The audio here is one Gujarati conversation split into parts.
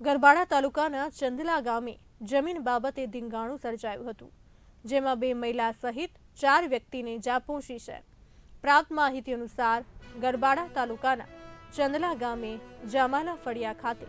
ગરબાડા તાલુકાના ચંદલા ગામે જમીન બાબતે ધીંગાણું સર્જાયું હતું, જેમાં બે મહિલા સહિત ચાર વ્યક્તિને ઇજા પહોંચી છે. પ્રાપ્ત માહિતી અનુસાર, ગરબાડા તાલુકાના ચંદલા ગામે જામાલા ફળિયા ખાતે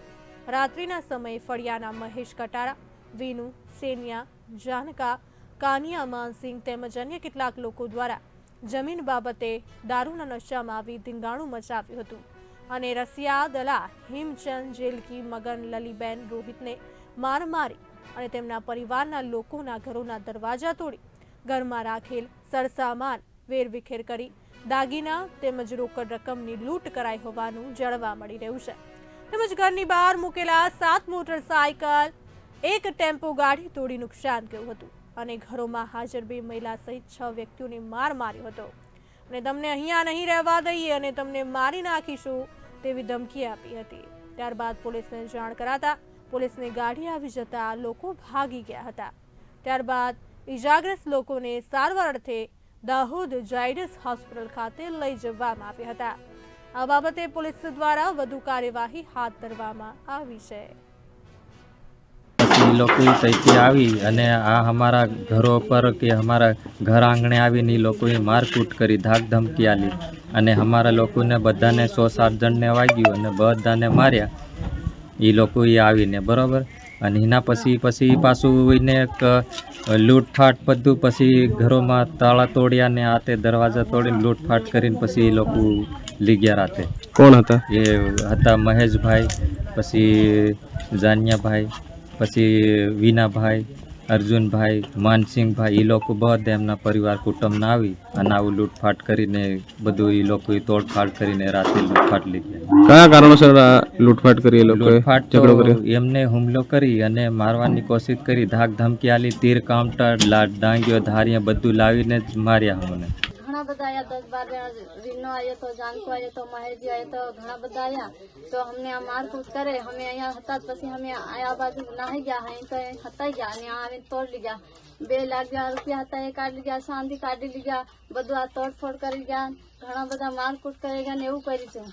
રાત્રિના સમયે ફળિયાના મહેશ કટારા, વિનુ, સેનિયા, જાનકા, કાનિયા માનસિંહ તેમજ અન્ય કેટલાક લોકો દ્વારા જમીન બાબતે દારૂના નશામાં આવી ધીંગાણું મચાવ્યું હતું. અને રસિયા દલા હિમચંદ જેલકી, મગન લલીબેન રોહિતને માર મારી અને તેમના પરિવારના લોકોના ઘરોના દરવાજા તોડી ઘરમાં રાખેલ સરસામાન વેરવિખેર કરી દાગીના તેમજ રોકડ રકમની લૂંટ કરાઈ હોવાનું જાણવા મળી રહ્યું છે. તેમજ ઘરની બહાર મૂકેલા સાત મોટરસાયકલ, એક ટેમ્પો ગાડી તોડી નુકસાન કર્યું હતું અને ઘરોમાં હાજર બે મહિલા સહિત છ વ્યક્તિઓને માર માર્યો હતો. અને તમને અહીંયા નહીં રહેવા દઈએ અને તમને મારી નાખીશું તેવી ધમકી આપી હતી. ત્યારબાદ પોલીસને જાણ કરાતા પોલીસની ગાડી આવી જતા લોકો ભાગી ગયા હતા. ત્યારબાદ ઇજાગ્રસ્ત લોકોને સારવાર અર્થે દાહોદ જાયડસ હોસ્પિટલ ખાતે લઈ જવામાં આવ્યા હતા. આ બાબતે પોલીસ દ્વારા વધુ કાર્યવાહી હાથ ધરવામાં આવી છે. એ લોકો તઈથી આવી અને આ અમારા ઘરો પર કે અમારા ઘર આંગણે આવીને એ લોકોએ મારકૂટ કરી ધાક ધમકી આલી અને અમારા લોકોને બધાને સો સાત જણને વાગ્યું અને બધાને માર્યા. એ લોકોએ આવીને બરાબર? અને એના પછી પછી પાછું એને એક લૂંટફાટ બધું પછી ઘરોમાં તાળા તોડ્યા ને આ તે દરવાજા તોડીને લૂંટફાટ કરીને પછી એ લોકો લઈ ગયા રાતે. કોણ હતા? એ હતા મહેશભાઈ પછી જાનિયાભાઈ પછી વિનાભાઈ અર્જુનભાઈ માનસિંહભાઈ એ લોકો બધા એમના પરિવાર કુટુંબના આવી અને આવું લૂંટફાટ કરીને બધું એ લોકોએ તોડફાડ કરીને રાતે લૂંટફાટ લીધી. કયા કારણોસર લૂંટફાટ કરી લૂંટફાટ એમને હુમલો કરી અને મારવાની કોશિશ કરી ધાક ધમકી આલી તીર કાઉન્ટર લાડ ડાંગ્યો ધારીએ બધું લાવીને જ માર્યા અમને. ઘણા બધા આયા દસ બાર જણા રીનો આવ્યો તો, જાનકો આવ્યો તો, મહેરજી આવ્યો તો, ઘણા બધા આયા. તો અમને આ મારકૂટ કરે. અમે અહીંયા હતા પછી અમે આ બાજુ નાહી ગયા. અહીં તો હતા ગયા અને આ આવીને તોડ લીધા. બે લાખ જેવા રૂપિયા હતા, એ કાઢી ગયા સાંધી કાઢી લીધા, બધું આ તોડફોડ કરી ગયા ઘણા બધા મારકૂટ કરી ગયા ને એવું કર્યું છે.